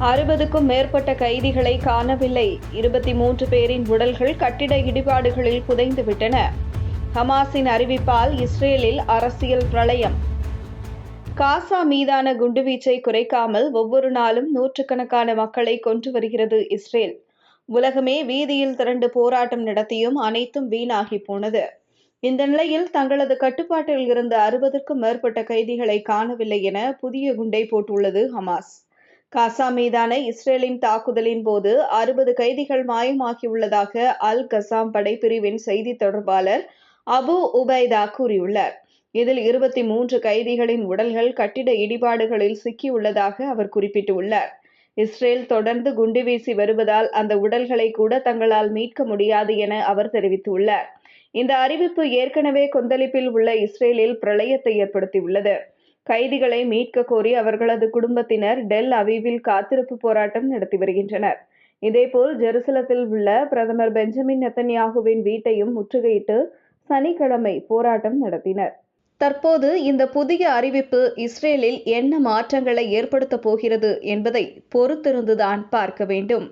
அறுபதுக்கும் மேற்பட்ட கைதிகளை காணவில்லை. இருபத்தி மூன்று பேரின் உடல்கள் கட்டிட இடிபாடுகளில் புதைந்துவிட்டன. ஹமாஸின் அறிவிப்பால் இஸ்ரேலில் அரசியல் பிரளயம். காசா மீதான குண்டுவீச்சை குறைக்காமல் ஒவ்வொரு நாளும் நூற்றுக்கணக்கான மக்களை கொன்று வருகிறது இஸ்ரேல். உலகமே வீதியில் திரண்டு போராட்டம் நடத்தியும் அனைத்தும் வீணாகி போனது. இந்த நிலையில் தங்களது கட்டுப்பாட்டில் இருந்த அறுபதுக்கும் மேற்பட்ட கைதிகளை காணவில்லை என புதிய குண்டை போட்டுள்ளது ஹமாஸ். காசா மீதான இஸ்ரேலின் தாக்குதலின் போது அறுபது கைதிகள் மாயமாகியுள்ளதாக அல் கசாம் படைப்பிரிவின் செய்தி தொடர்பாளர் அபு உபைதா கூறியுள்ளார். இதில் இருபத்தி மூன்று கைதிகளின் உடல்கள் கட்டிட இடிபாடுகளில் சிக்கியுள்ளதாக அவர் குறிப்பிட்டுள்ளார். இஸ்ரேல் தொடர்ந்து குண்டு வீசி வருவதால் அந்த உடல்களை கூட தங்களால் மீட்க முடியாது என அவர் தெரிவித்துள்ளார். இந்த அறிவிப்பு ஏற்கனவே கொந்தளிப்பில் உள்ள இஸ்ரேலில் பிரளயத்தை ஏற்படுத்தியுள்ளது. கைதிகளை மீட்க கோரி அவர்களது குடும்பத்தினர் டெல் அவிவில் காத்திருப்பு போராட்டம் நடத்தி வருகின்றனர். இதேபோல் ஜெருசலத்தில் உள்ள பிரதமர் பெஞ்சமின் நெத்தன்யாகுவின் வீட்டையும் முற்றுகையிட்டு சனிக்கிழமை போராட்டம் நடத்தினர். தற்போது இந்த புதிய அறிவிப்பு இஸ்ரேலில் என்ன மாற்றங்களை ஏற்படுத்தப் போகிறது என்பதை பொறுத்திருந்துதான் பார்க்க வேண்டும்.